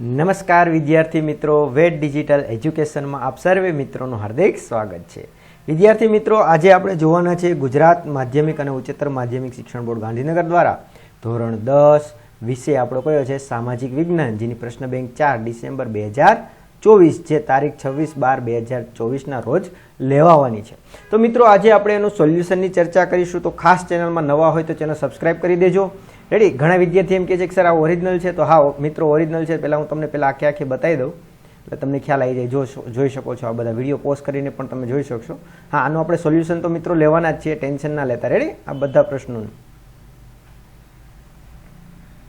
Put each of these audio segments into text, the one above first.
નમસ્કાર વિદ્યાર્થી મિત્રો વેટ ડિજિટલ એજ્યુકેશનમાં આપ સર્વે મિત્રોનું હાર્દિક સ્વાગત છે. વિદ્યાર્થી મિત્રો, આજે આપણે જોવાના છે ગુજરાત માધ્યમિક અને ઉચ્ચતર માધ્યમિક શિક્ષણ બોર્ડ ગાંધીનગર દ્વારા ધોરણ દસ વિષય આપણો કયો છે? સામાજિક વિજ્ઞાન, જેની પ્રશ્ન બેંક ચાર ડિસેમ્બર બે હજાર ચોવીસ, જે તારીખ છવ્વીસ બાર બે હજાર ચોવીસના રોજ લેવાવાની છે. તો મિત્રો, આજે આપણે એનું સોલ્યુશનની ચર્ચા કરીશું. તો ખાસ ચેનલમાં નવા હોય તો ચેનલ સબસ્ક્રાઈબ કરી દેજો. રેડી ઘણા વિદ્યાર્થી એમ કહે છે કે, સર, આ ઓરિજિનલ છે. તો, હા, મિત્રો ઓરિજિનલ છે. પહેલાં હું તમને પહેલાં આખે આખી બતાવી દઉં. એટલે તમને ખ્યાલ આવી જાય જો જોઈ શકો છો આ બધા વીડિયો પોસ્ટ કરીને પણ તમે જોઈ શકશો. હા, આનું આપણે સોલ્યુશન તો મિત્રો લેવાના જ છીએ, ટેન્શન ના લેતા. રેડી આ બધા પ્રશ્નોનું.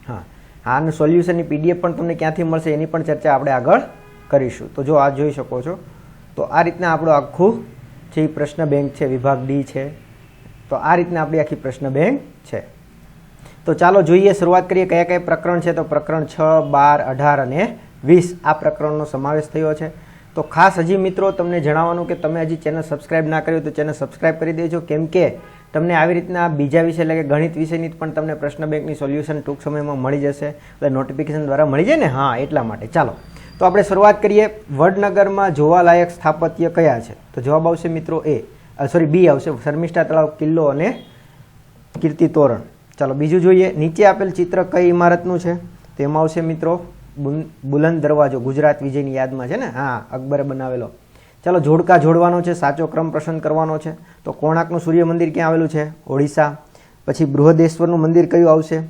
હા હા, આનું સોલ્યુશનની પીડીએફ પણ તમને ક્યાંથી મળશે એની પણ ચર્ચા આપણે આગળ કરીશું. તો જો આ જોઈ શકો છો, તો આ રીતના આપણો આખું જે પ્રશ્ન બેંક છે, વિભાગ ડી છે, તો આ રીતના આપણી આખી પ્રશ્ન બેંક છે. તો ચાલો જોઈએ, શરૂઆત કરીએ કયા કયા પ્રકરણ છે. તો પ્રકરણ છ, બાર, અઢાર અને વીસ આ પ્રકરણનો સમાવેશ થયો છે. તો ખાસ હજી મિત્રો તમને જણાવવાનું કે તમે હજી ચેનલ સબસ્ક્રાઇબ ના કર્યું તો ચેનલ સબસ્ક્રાઇબ કરી દેજો. કેમ કે તમને આવી રીતના બીજા વિષય, એટલે કે ગણિત વિષયની પણ તમને પ્રશ્ન બેંકની સોલ્યુશન ટૂંક સમયમાં મળી જશે. એટલે નોટિફિકેશન દ્વારા મળી જાય ને? હા, એટલા માટે. ચાલો. તો આપણે શરૂઆત કરીએ. વડનગરમાં જોવાલાયક સ્થાપત્ય કયા છે? તો જવાબ આવશે મિત્રો એ સોરી બી આવશે. શર્મિષ્ઠા તળાવ, કિલ્લો અને કીર્તિ તોરણ. ચાલો બીજું જોઈએ. નીચે આપેલ ચિત્ર કઈ ઇમારતનું છે? તેમાં આવશે મિત્રો બુલંદ દરવાજો, ગુજરાત વિજયની યાદમાં છે ને? હા, અકબરે બનાવેલો. ચાલો જોડકા જોડવાનો છે, સાચો ક્રમ પસંદ કરવાનો છે. તો કોણાકનું સૂર્ય મંદિર ક્યાં આવેલું છે? ઓડિશા. પછી બૃહદેશ્વરનું મંદિર કયું આવશે?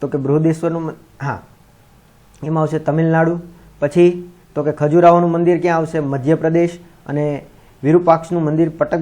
તો કે બૃહદેશ્વરનું હા. એમાં આવશે તમિલનાડુ. પછી તો કે ખજુરાહોનું મંદિર ક્યાં આવશે? મધ્યપ્રદેશ. અને વિરૂપાક્ષનું મંદિર પટક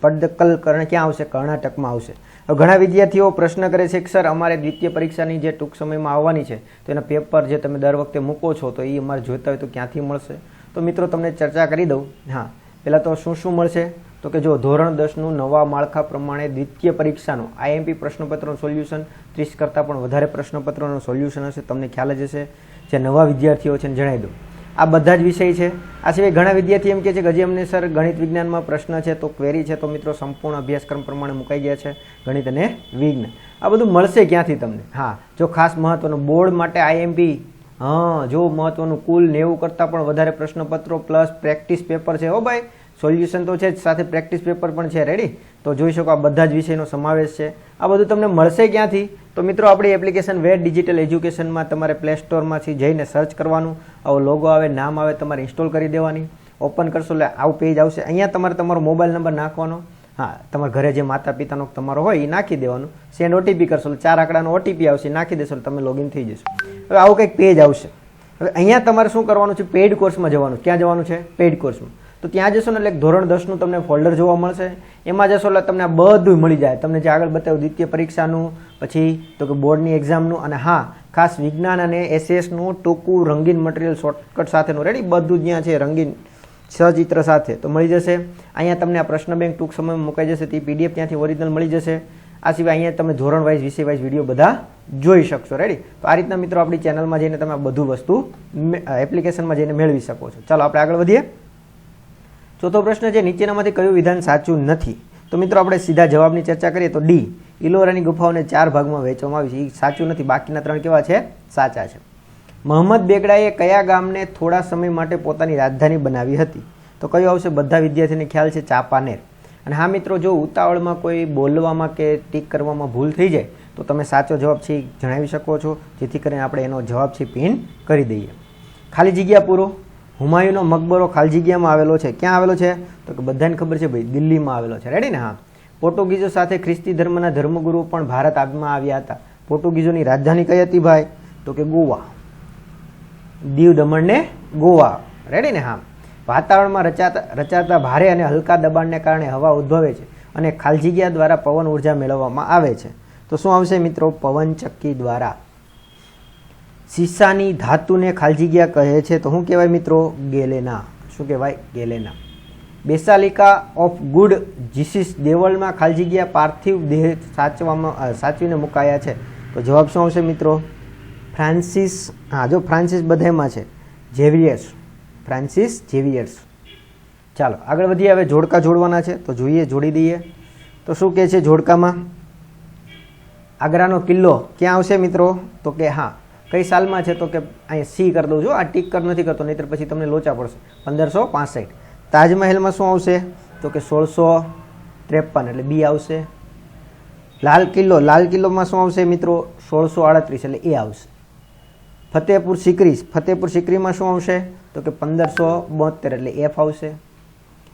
પટદક્કલ ક્યાં આવશે? કર્ણાટકમાં આવશે. ઘણા વિદ્યાર્થીઓ પ્રશ્ન કરે છે કે, સર, અમારે દ્વિતીય પરીક્ષાની જે ટૂંક સમયમાં આવવાની છે, તો એના પેપર જે તમે દર વખતે મૂકો છો, તો એ અમારે જોઈતા હોય તો ક્યાંથી મળશે? તો મિત્રો, તમને ચર્ચા કરી દઉં. હા, પહેલાં તો શું શું મળશે? તો કે જો ધોરણ દસનું નવા માળખા પ્રમાણે દ્વિતીય પરીક્ષાનું આઈએમપી પ્રશ્નપત્રનું સોલ્યુશન, ત્રીસ કરતાં પણ વધારે પ્રશ્નપત્રોનું સોલ્યુશન હશે, તમને ખ્યાલ જ હશે. જે નવા વિદ્યાર્થીઓ છે જણાવી દઉં. આ બધા જ વિષય છે. આ સિવાય ઘણા વિદ્યાર્થી એમ કહે છે કે હજી અમને સર ગણિત વિજ્ઞાનમાં પ્રશ્ન છે, તો ક્વેરી છે, તો મિત્રો સંપૂર્ણ અભ્યાસક્રમ પ્રમાણે મુકાઈ ગયા છે, ગણિત અને વિજ્ઞાન. આ બધું મળશે ક્યાંથી તમને? હા, જો ખાસ મહત્વનું, બોર્ડ માટે આઈએમપી હા, જો મહત્વનું, કુલ નેવું કરતાં પણ વધારે પ્રશ્નપત્રો, પ્લસ પ્રેક્ટિસ પેપર છે. હો ભાઈ સોલ્યુશન તો છે જ, સાથે પ્રેક્ટિસ પેપર પણ છે. રેડી તો જોઈ શકો આ બધા જ વિષયનો સમાવેશ છે. આ બધું તમને મળશે ક્યાંથી? તો મિત્રો, આપણી એપ્લિકેશન વેટ ડિજિટલ એજ્યુકેશનમાં તમારે પ્લે સ્ટોરમાંથી જઈને સર્ચ કરવાનું. આવો લોગો આવે, નામ આવે, તમારે ઇન્સ્ટોલ કરી દેવાની. ઓપન કરશો એટલે આવું પેજ આવશે. અહીંયા તમારે તમારો મોબાઈલ નંબર નાખવાનો. હા, તમારા ઘરે જે માતા પિતાનો તમારો હોય એ નાખી દેવાનું. સેન્ડ ઓટીપી કરશો ચાર આંકડાનો ઓટીપી આવશે નાખી દેશો તમે લોગિન થઈ જશો. હવે આવું કંઈક પેજ આવશે. હવે અહીંયા તમારે શું કરવાનું છે? પેઇડ કોર્સમાં જવાનું. ક્યાં જવાનું છે? પેઇડ કોર્સમાં તો ત્યાં જશો ને એટલે ધોરણ દસનું તમને ફોલ્ડર જોવા મળશે. એમાં જશો એટલે તમને બધું મળી જાય. તમને જે આગળ બતાવ્યું દ્વિતીય પરીક્ષાનું, પછી તો કે બોર્ડની એક્ઝામનું અને હા, ખાસ વિજ્ઞાન અને એસએસનું ટૂંકું રંગીન મટીરિયલ શોર્ટકટ સાથેનું. રેડી બધું જ ત્યાં છે, રંગીન સચિત્ર સાથે. તો મળી જશે. અહીંયા તમને આ પ્રશ્ન બેંક ટૂંક સમયમાં મુકાઈ જશે. તે પીડીએફ ત્યાંથી ઓરિજિનલ મળી જશે. આ સિવાય અહીંયા તમે ધોરણ વાઇઝ વિષય વાઇઝ વીડિયો બધા જોઈ શકશો. રેડી તો આ રીતના મિત્રો આપણી ચેનલમાં જઈને તમે બધું વસ્તુ એપ્લિકેશનમાં જઈને મેળવી શકો છો. ચાલો, આપણે આગળ વધીએ. ચોથો પ્રશ્ન છે, નીચેનામાંથી કયું વિધાન સાચું નથી? તો મિત્રો, આપણે સીધા જવાબની ચર્ચા કરીએ તો ડી ઇલોરાની ગુફાઓને ચાર ભાગમાં વહેંચવામાં આવી છે. એ સાચું નથી. બાકીના ત્રણ કેવા છે? સાચા છે. મોહમ્મદ બેગડાએ કયા ગામને થોડા સમય માટે પોતાની રાજધાની બનાવી હતી? તો કયો આવશે? બધા વિદ્યાર્થીને ખ્યાલ છે, ચાપાનેર. અને હા મિત્રો, જો ઉતાવળમાં કોઈ બોલવામાં કે ટીક કરવામાં ભૂલ થઈ જાય, તો તમે સાચો જવાબ છે જણાવી શકો છો. જેથી કરીને આપણે એનો જવાબ છે પિન કરી દઈએ. ખાલી જગ્યા પૂરો. હુમાયુનો મકબરો ખાલી જગ્યામાં આવેલો છે. ક્યાં આવેલો છે? તો કે બધાને ખબર છે ભાઈ દિલ્હીમાં આવેલો છે. રેડી ને? હા. પોર્ટુગીઝો સાથે ખ્રિસ્તી ધર્મના ધર્મગુરુ પણ ભારત આગમાં આવ્યા હતા. પોર્ટુગીઝોની રાજધાની કઈ હતી ભાઈ? તો કે ગોવા. દીવ દમણ ને ગોવા. રેડી ને? હા. વાતાવરણમાં રચાતા રચાતા ભારે અને હલકા દબાણને કારણે હવા ઉદ્ભવે છે અને ખાલજીગિયા દ્વારા પવન ઊર્જા મેળવવામાં આવે છે. તો શું આવશે મિત્રો? પવન ચક્કી દ્વારા. શીશાની ધાતુને ખાલજીગ્યા જગ્યા કહે છે. તો શું કહેવાય મિત્રો ગેલેના. શું કહેવાય? ગેલેના. બેસાલિકા ઓફ ગુડ જીસીસ દેવળમાં ખાલજીગ્યા પાર્થિવ દેહ સાચવામાં સાચવીને મુકાયા છે. તો જવાબ શું આવશે મિત્રો? ફ્રાન્સિસ, હા, જો ફ્રાન્સિસ બધામાં છે. ઝેવિયર્સ. Francis, Xavier's. ચાલો, આગળ વધીએ. હવે જોડકા જોડવાના છે. તો જોઈએ, જોડી દઈએ. તો શું કહે છે જોડકામાં? આગ્રાનો કિલ્લો ક્યાં આવશે મિત્રો? તો કે હા કઈ સાલમાં છે તો કે અહીંયા સી કરી દઉં છું. આ ટીક કર નથી કરતો, નહીતર પછી તમને લોચા પડશે. પંદરસો પાસઠ. તાજમહેલમાં શું આવશે? તો કે સોળસો ત્રેપન એટલે બી આવશે. લાલ કિલ્લો, લાલ કિલ્લોમાં શું આવશે મિત્રો? સોળસો આડત્રીસ એટલે એ આવશે. ફતેહપુર સિકરી ફતેહપુર સિકરીમાં શું આવશે? તો કે પંદરસો બોતેર એટલે એફ આવશે.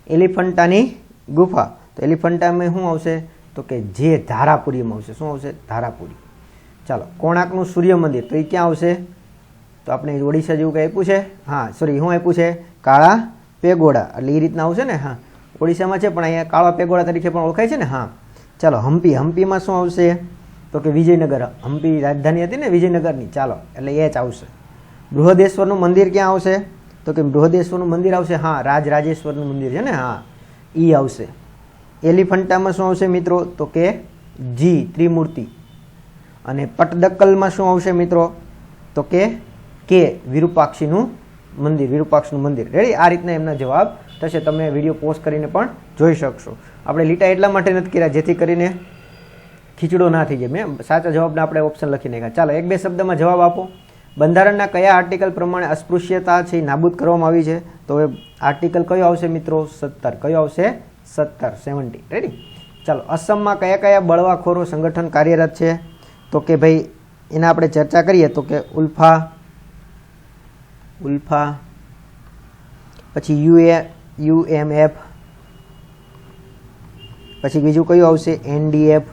એલિફન્ટાની ગુફા. તો એલિફન્ટામાં શું આવશે? તો કે જે ધારાપુરીમાં આવશે. શું આવશે? ધારાપુરી. ચાલો કોણાકનું સૂર્ય મંદિર. તો એ ક્યાં આવશે? તો આપણે ઓડિશા જેવું કંઈ આપ્યું છે? હા સોરી શું આપ્યું છે કાળા પેગોડા. એટલે એ રીતના આવશે ને? હા. ઓડિશામાં છે, પણ અહીંયા કાળા પેગોડા તરીકે પણ ઓળખાય છે ને? હા. ચાલો હમ્પી હમ્પીમાં શું આવશે? તો કે વિજયનગર. હમ્પી રાજધાની હતી ને વિજયનગરની? ચાલો, એટલે એ જ આવશે. બૃહદેશ્વરનું મંદિર ક્યાં આવશે? તો કે બૃહદેશ્વરનું મંદિર આવશે? હા, રાજરાજેશ્વરનું મંદિર છે ને? હા. એ આવશે. એલિફન્ટામાં શું આવશે મિત્રો? તો કે જી, ત્રિમૂર્તિ. અને પટદક્કલમાં શું આવશે મિત્રો? તો કે કે વિરૂપાક્ષીનું મંદિર, વિરૂપાક્ષનું મંદિર. રેડી આ રીતના એમના જવાબ થશે. તમે વીડિયો પોસ્ટ કરીને પણ જોઈ શકશો. આપણે લીટા એટલા માટે નથી કર્યા જેથી કરીને ખીચડો ના થઈ જાય. મેં સાચા જવાબના આપણે ઓપ્શન લખી નાખ્યા. ચાલો, એક બે શબ્દમાં જવાબ આપો. બંધારણના કયા આર્ટિકલ પ્રમાણે અસ્પૃશ્યતા છે એ નાબૂદ કરવામાં આવી છે? તો એ આર્ટિકલ કયો આવશે મિત્રો? સત્તર. કયો આવશે? સત્તર. સેવન્ટી રેડી ચાલો, અસમમાં કયા કયા બળવાખોરો સંગઠન કાર્યરત છે? તો કે ભાઈ, એના આપણે ચર્ચા કરીએ તો કે ઉલ્ફા ઉલ્ફા, પછી યુએ, યુએમએફ, પછી બીજું કયું આવશે? એનડીએફ.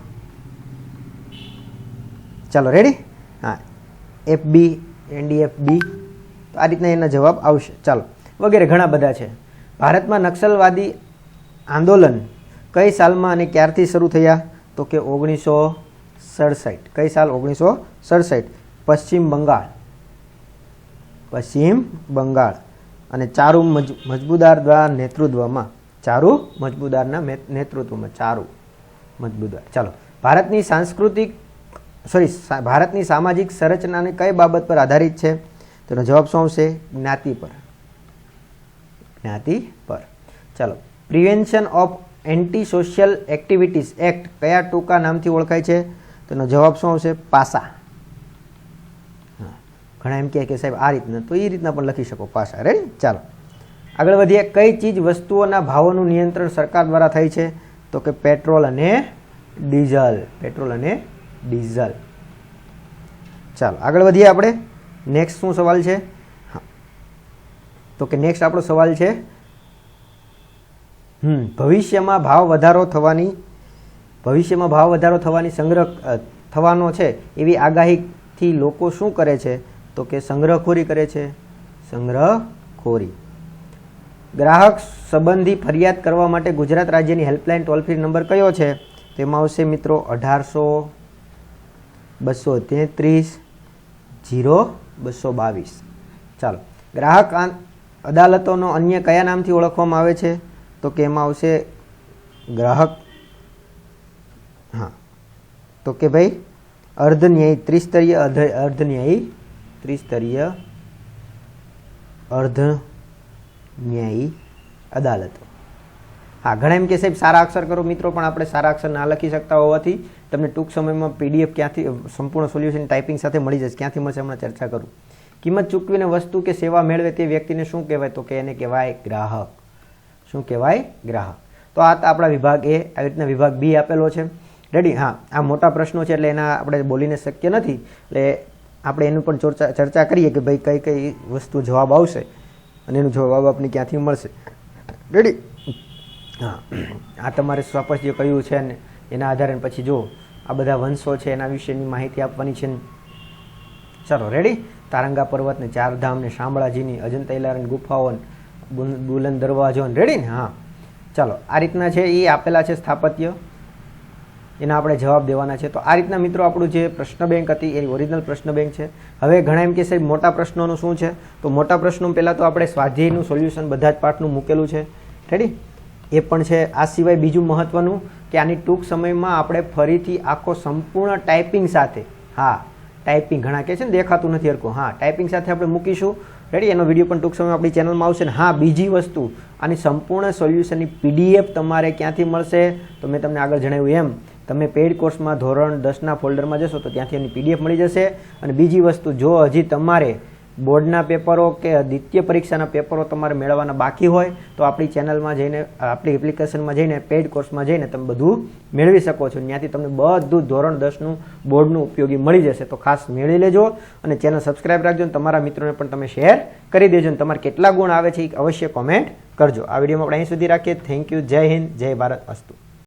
ચાલો રેડી હા એફ બી એનડીએફ બી તો આ રીતના એના જવાબ આવશે. ચાલો, વગેરે ઘણા બધા છે. ભારતમાં નક્સલવાદી આંદોલન કઈ સાલમાં અને ક્યારથી શરૂ થયા? તો કે ઓગણીસો સડસઠ. કઈ સાલ? ઓગણીસો સડસઠ. પશ્ચિમ બંગાળ. પશ્ચિમ બંગાળ. અને ચારુ મજ, મજબૂદાર દ્વારા નેતૃત્વમાં, ચારુ મજબૂદારના નેતૃત્વમાં, ચારુ મજબૂદાર. ચાલો, ભારતની સાંસ્કૃતિક સોરી ભારતની સામાજિક સંરચનાને કઈ બાબત પર આધારિત છે? તેનો જવાબ શું આવશે? જ્ઞાતિ પર. જ્ઞાતિ પર. ચાલો prevention of anti social activities act કયા ટૂંકા નામથી ઓળખાય છે? તેનો જવાબ શું આવશે? પાસા. ઘણા એમ કહે કે સાહેબ, આ રીતના. તો એ રીતના પણ લખી શકો, પાસા. રેડી ચાલો. આગળ વધીએ. કઈ ચીજ વસ્તુઓના ભાવોનું નિયંત્રણ સરકાર દ્વારા થાય છે? તો કે પેટ્રોલ અને ડીઝલ. પેટ્રોલ અને ડીઝલ. ચાલો, આગળ વધીએ આપણે. નેક્સ્ટ શું સવાલ છે? તો કે નેક્સ્ટ આપણો સવાલ છે, હમ, ભવિષ્યમાં ભાવ વધારો થવાની ભવિષ્યમાં ભાવ વધારો થવાની સંગ્રહ થવાનો છે એવી આગાહીથી લોકો શું કરે છે? તો કે સંગ્રહખોરી કરે છે. સંગ્રહખોરી. ગ્રાહક સંબંધી ફરિયાદ કરવા માટે ગુજરાત રાજ્યની હેલ્પલાઇન ટોલ ફ્રી નંબર કયો છે? તેમાં આવશે મિત્રો અઢારસો બસો તેત્રીસ જીરો બસો બાવીસ. ચાલો. ગ્રાહક અદાલતોનો અન્ય કયા નામથી ઓળખવામાં આવે છે? તો કે એમાં આવશે ગ્રાહક હા. તો કે ભાઈ, અર્ધન્યાયી ત્રિસ્તરીય અર્ધ અર્ધન્યાયી ત્રિસ્તરીય અર્ધ ન્યાયી અદાલતો. હા, ઘણા એમ કે સાહેબ, સારા અક્ષર કરો. મિત્રો, પણ આપણે સારા અક્ષર ના લખી શકતા હોવાથી તમને ટૂંક સમયમાં પીડીએફ ક્યાંથી, સંપૂર્ણ સોલ્યુશન ટાઈપિંગ સાથે મળી જશે. ક્યાંથી મળશે, હમણાં ચર્ચા કરું. કિંમત ચૂકવીને વસ્તુ કે સેવા મેળવે તે વ્યક્તિને શું કહેવાય? તો કે એને કહેવાય ગ્રાહક. શું કહેવાય? ગ્રાહક. તો આ આપણા વિભાગ એ આવી રીતના વિભાગ બી આપેલો છે. રેડી હા. આ મોટા પ્રશ્નો છે એટલે એના આપણે બોલીને શક્ય નથી. એટલે આપણે એનું પણ ચર્ચા ચર્ચા કરીએ કે ભાઈ કઈ કઈ વસ્તુ જવાબ આવશે અને એનો જવાબ આપને ક્યાંથી મળશે. રેડી હા. આ તમારે સ્વાપસ જે કહ્યું છે ને એના આધારે પછી જો આ બધા વંશો છે એના વિશેની માહિતી આપવાની છે ચાલો રેડી તારંગા પર્વતને ચારધામને શામળાજીની અજંતા ઇલારાની ગુફાઓ બુલ- બુલંદ દરવાજો રેડી ને? હા. ચાલો, આ રીતના છે એ આપેલા છે સ્થાપત્ય. એના આપણે જવાબ દેવાના છે. તો આ રીતના મિત્રો આપણું જે પ્રશ્ન બેંક હતી એ ઓરિજિનલ પ્રશ્ન બેંક છે. હવે ઘણા એમ કે સાહેબ, મોટા પ્રશ્નોનું શું છે? તો મોટા પ્રશ્નો પહેલાં તો આપણે સ્વાધ્યાયનું સોલ્યુશન બધા જ પાઠનું મૂકેલું છે. રેડી એ પણ છે. આ સિવાય બીજું મહત્વનું કે આની ટૂંક સમયમાં આપણે ફરીથી આખો સંપૂર્ણ ટાઈપિંગ સાથે, હા ટાઈપિંગ ઘણા કહે છે ને, દેખાતું નથી હરખું. હા ટાઈપિંગ સાથે આપણે મૂકીશું. રેડી એનો વીડિયો પણ ટૂંક સમયમાં આપણી ચેનલમાં આવશે ને. હા, બીજી વસ્તુ, આની સંપૂર્ણ સોલ્યુશનની પીડીએફ તમારે ક્યાંથી મળશે? તો મેં તમને આગળ જણાવ્યું એમ. તમે પેઇડ કોર્સમાં ધોરણ દસના ફોલ્ડરમાં જશો તો ત્યાંથી એની પીડીએફ મળી જશે. અને બીજી વસ્તુ, જો હજી તમારે બોર્ડના પેપરો કે દ્વિતીય પરીક્ષાના પેપરો તમારે મેળવવાના બાકી હોય, તો આપણી ચેનલમાં જઈને, આપણી એપ્લિકેશનમાં જઈને પેઇડ કોર્સમાં જઈને તમે બધું મેળવી શકો છો. ત્યાંથી તમને બધું ધોરણ દસનું બોર્ડનું ઉપયોગી મળી જશે. તો ખાસ મેળવી લેજો અને ચેનલ સબસ્ક્રાઈબ રાખજો અને તમારા મિત્રોને પણ તમે શેર કરી દેજો. અને તમારે કેટલા ગુણ આવે છે એ અવશ્ય કોમેન્ટ કરજો. આ વિડીયોમાં આપણે અહીં સુધી રાખીએ. થેન્ક યુ જય હિન્દ. જય ભારત. અસ્તુ.